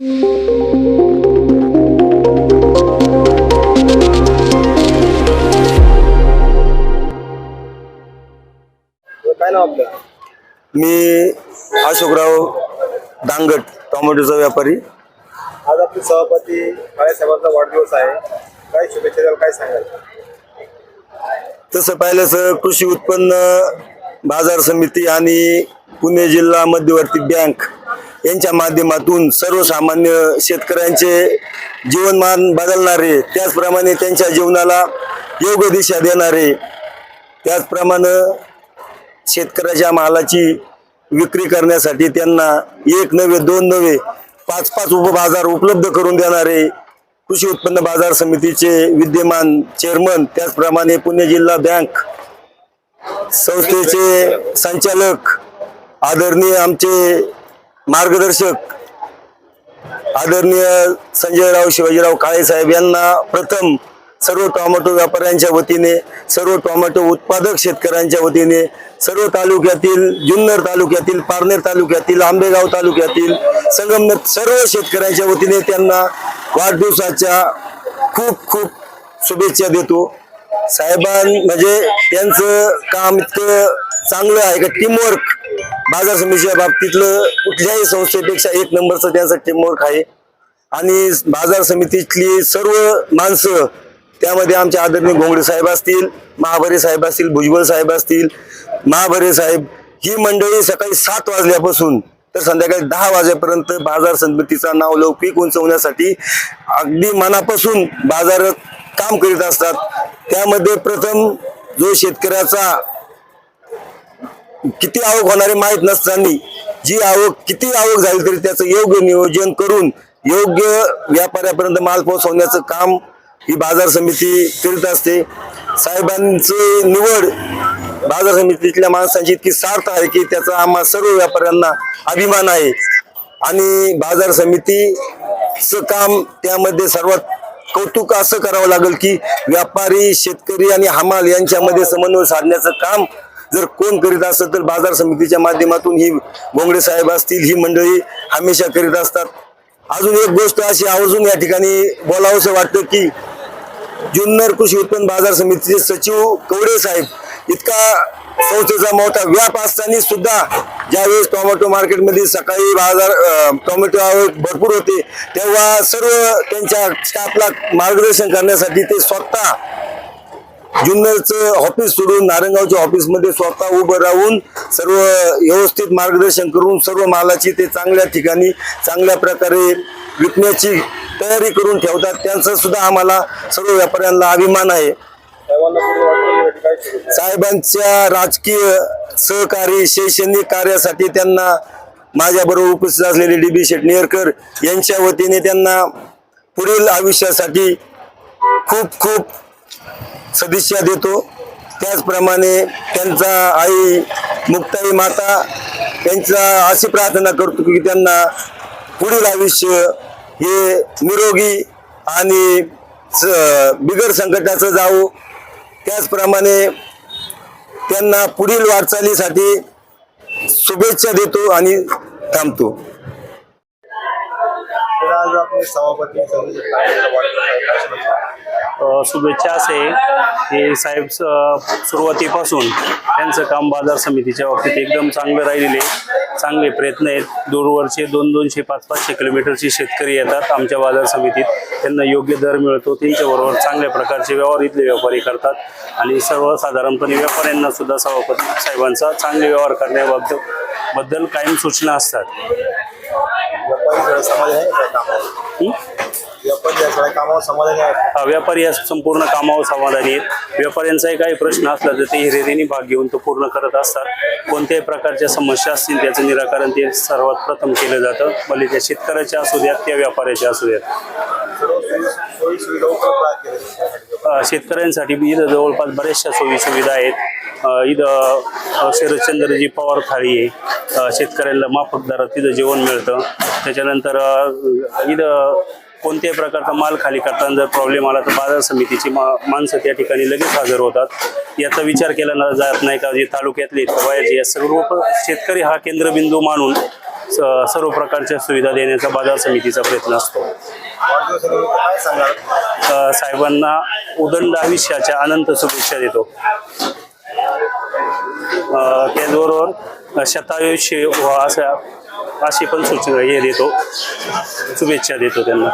काय नाव आपलं? मी अशोकराव दांगट टोमॅटोचा व्यापारी. आज आपले सभापती बाळासाहेबांचा वाढदिवस आहे. काय शुभेच्छा द्याल काय सांगाल? तसं पाहिलं तर कृषी उत्पन्न बाजार समिती आणि पुणे जिल्हा मध्यवर्ती बँक यांच्या माध्यमातून सर्वसामान्य शेतकऱ्यांचे जीवनमान बदलणारे त्याचप्रमाणे त्यांच्या जीवनाला योग्य दिशा देणारे त्याचप्रमाणे शेतकऱ्याच्या मालाची विक्री करण्यासाठी त्यांना एक नव्हे दोन नव्हे पाच पाच उपबाजार उपलब्ध करून देणारे कृषी उत्पन्न बाजार समितीचे विद्यमान चेअरमन त्याचप्रमाणे पुणे जिल्हा बँक संस्थेचे संचालक आदरणीय आमचे मार्गदर्शक आदरणीय संजयराव शिवाजीराव काळे साहेब यांना प्रथम सर्व टोमॅटो व्यापाऱ्यांच्या वतीने सर्व टोमॅटो उत्पादक शेतकऱ्यांच्या वतीने सर्व तालुक्यातील जुन्नर तालुक्यातील पारनेर तालुक्यातील आंबेगाव तालुक्यातील संगमनेर सर्व शेतकऱ्यांच्या वतीने त्यांना वाढदिवसाच्या खूप खूप शुभेच्छा देतो. साहेबां म्हणजे त्यांचं काम इतकं चांगलं आहे का टीमवर्क बाजार समितीच्या बाबतीतलं कुठल्याही संस्थेपेक्षा एक नंबरचं त्यांचं टीमवर्क आहे. आणि बाजार समितीतली सर्व माणसं त्यामध्ये आमचे आदरणीय घोंगडे साहेब असतील महाभरे साहेब असतील भुजबळ साहेब असतील महाभरे साहेब ही मंडळी सकाळी सात वाजल्यापासून तर संध्याकाळी दहा वाजेपर्यंत बाजार समितीचा नाव लौकिक उंचवण्यासाठी अगदी मनापासून बाजारात काम करीत असतात. त्यामध्ये प्रथम जो शेतकऱ्याचा किती आवक होणारे माहीत नसताना जी आवक किती आवक झाली तरी त्याचं योग्य नियोजन करून योग्य व्यापाऱ्यापर्यंत माल पोहोचवण्याचं काम ही बाजार समिती करीत असते. साहेबांची निवड बाजार समितीतल्या माणसांची इतकी सार्थ आहे की त्याचा आम्हा सर्व व्यापाऱ्यांना अभिमान आहे. आणि बाजार समितीचं काम त्यामध्ये सर्वात कौतुक असं करावं लागेल की व्यापारी शेतकरी आणि हमाल यांच्यामध्ये समन्वय साधण्याचं काम जर कोण करीत असेल तर बाजार समितीच्या माध्यमातून ही बोंगडे साहेब असतील ही मंडळी हमेशा करीत असतात. अजून एक गोष्ट अशी आवर्जून या ठिकाणी बोलावंसं वाटतं की जुन्नर कृषी उत्पन्न बाजार समितीचे सचिव कवडे साहेब इतका संस्थेचा मोठा व्याप असताना सुद्धा ज्यावेळेस टोमॅटो मार्केटमध्ये सकाळी बाजार टोमॅटो भरपूर होते तेव्हा सर्व त्यांच्या स्टाफला मार्गदर्शन करण्यासाठी ते स्वतः जुन्नरचं ऑफिस सोडून नारंगावच्या ऑफिसमध्ये स्वतः उभं राहून सर्व व्यवस्थित मार्गदर्शन करून सर्व मालाची ते चांगल्या ठिकाणी चांगल्या प्रकारे विकण्याची तयारी करून ठेवतात. त्यांचा सुद्धा आम्हाला सर्व व्यापाऱ्यांना अभिमान आहे. साहेबांच्या राजकीय सहकारी शैक्षणिक कार्यासाठी त्यांना माझ्याबरोबर उपस्थित असलेले डी बी शेटनेरकर यांच्या वतीने त्यांना पुढील आयुष्यासाठी खूप खूप सदिच्छा देतो. त्याचप्रमाणे त्यांचा आई मुक्ताई माता त्यांचा अशी प्रार्थना करतो की त्यांना पुढील आयुष्य हे निरोगी आणि स- बिगर संकटाचं जावो. त्याचप्रमाणे त्यांना पुढील वाटचालीसाठी शुभेच्छा देतो आणि थांबतो. शुभेच्छा असे की साहेब सुरुवातीपासून त्यांचं काम बाजार समितीच्या बाबतीत एकदम चांगलं राहिलेले चांगले प्रयत्न आहेत. दूरवरचे दोन दोनशे पाच पाचशे किलोमीटरचे शेतकरी येतात आमच्या बाजार समितीत. त्यांना योग्य दर मिळतो. त्यांच्याबरोबर चांगल्या प्रकारचे व्यवहार इथले व्यापारी करतात. आणि सर्वसाधारणपणे व्यापाऱ्यांना सुद्धा सभापती साहेबांचा चांगले व्यवहार करण्याबाबत बद्दल कायम सूचना असतात. जरा समाधानी आहे काय कामावर? व्यापारी या सगळ्या कामावर समाधानी आहे हा, व्यापारी या संपूर्ण कामावर समाधानी आहेत. व्यापाऱ्यांचाही काही प्रश्न असला तर ते हिरिरीने भाग घेऊन तो पूर्ण करत असतात. कोणत्याही प्रकारच्या समस्या असतील त्याचं निराकरण ते सर्वात प्रथम केलं जातं. भले त्या शेतकऱ्याच्या असू द्यात त्या व्यापाऱ्याच्या असू द्यात. सर्व सोयी सोयी सुविधा उपलब्ध आहेत त्यासाठी. अ, शेतकऱ्यांसाठी बी इथं जवळपास बऱ्याचशा सोयी सुविधा आहेत. इथं शरदचंद्रजी पवार थाळी आहे. शेतकऱ्याला माफक दरात तिथं जेवण मिळतं. त्याच्यानंतर इथं कोणत्याही प्रकारचा माल खाली करताना जर प्रॉब्लेम आला तर बाजार समितीची मा माणसं त्या ठिकाणी लगेच हजर होतात. याचा विचार केला ना जात नाही का जे तालुक्यातले वयाचे या सर्व शेतकरी हा केंद्रबिंदू मानून स- सर्व प्रकारच्या सुविधा देण्याचा बाजार समितीचा प्रयत्न असतो. साहेबांना उदंड आयुष्याच्या अनंत शुभेच्छा देतो. त्याचबरोबर शतायुषी व अशा अशी पण सूचना हे देतो. शुभेच्छा देतो त्यांना.